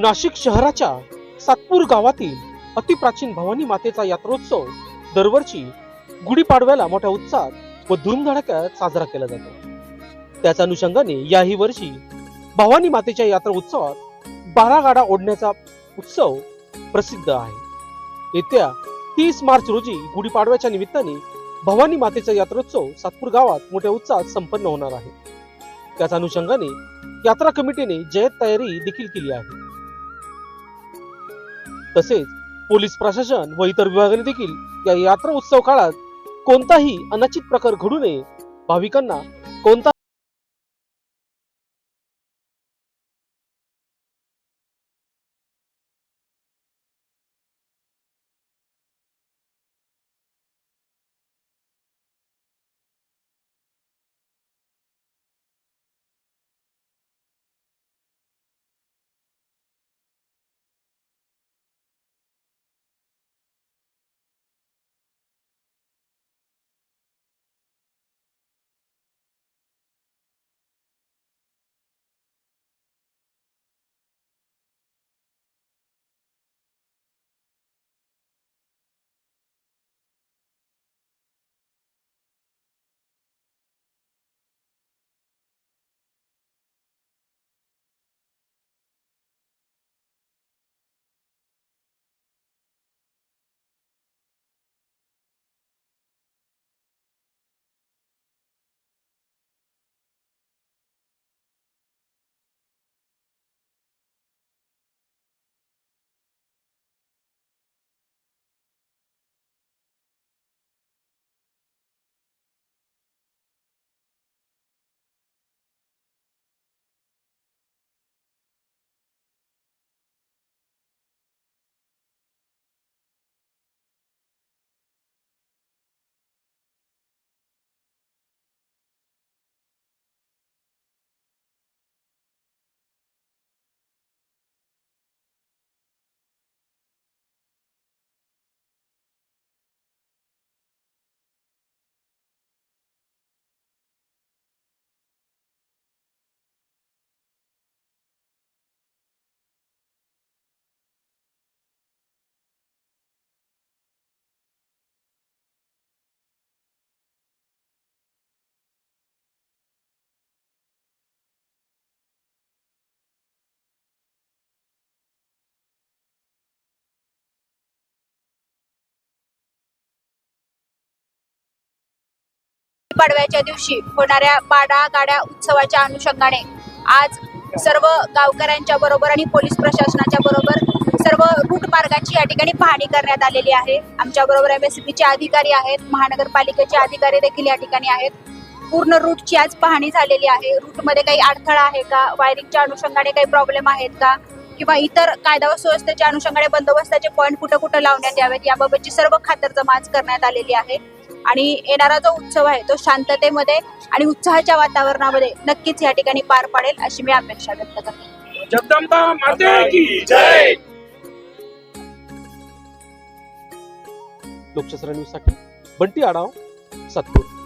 नाशिक शहराच्या सातपूर गावातील अतिप्राचीन भवानी मातेचा यात्रोत्सव दरवर्षी गुढीपाडव्याला मोठ्या उत्साहात व धूमधडाक्यात साजरा केला जातो. त्याच अनुषंगाने याही वर्षी भवानी मातेच्या यात्रा उत्सवात बारा गाडा ओढण्याचा उत्सव प्रसिद्ध आहे. येत्या तीस मार्च रोजी गुढीपाडव्याच्या निमित्ताने भवानी मातेचा यात्रोत्सव सातपूर गावात मोठ्या उत्साहात संपन्न होणार आहे. त्याच अनुषंगाने यात्रा कमिटीने जयत तयारी देखील केली आहे. तसेच पोलीस प्रशासन व इतर विभागाने देखील या यात्रा उत्सव काळात कोणताही अनचित प्रकार घडू नये. भाविकांना कोणता पाडव्याच्या दिवशी होणाऱ्या बाडा गाड्या उत्सवाच्या अनुषंगाने आज सर्व गावकऱ्यांच्या बरोबर आणि पोलीस प्रशासनाच्या बरोबर सर्व रूट मार्गाची या ठिकाणी पाहणी करण्यात आलेली आहे. आमच्या बरोबर एम एस चे अधिकारी आहेत महानगरपालिकेचे अधिकारी देखील या ठिकाणी आहेत. पूर्ण रूटची आज पाहणी झालेली आहे. रूटमध्ये काही अडथळा आहे का? वायरिंगच्या अनुषंगाने काही प्रॉब्लेम आहेत का? किंवा इतर कायदा व सुव्यवस्थेच्या अनुषंगाने बंदोबस्ताचे पॉईंट कुठं कुठं लावण्यात यावेत याबाबतची सर्व खातरजमा आज करण्यात आलेली आहे. आणि येणारा जो उत्सव आहे तो शांततेमध्ये आणि उत्साहाच्या वातावरणामध्ये नक्कीच या ठिकाणी पार पडेल अशी मी अपेक्षा व्यक्त करते. जगदंबा माते की जय! लोकशास्त्र न्यूजसाठी बंटी आढाव सातपूर.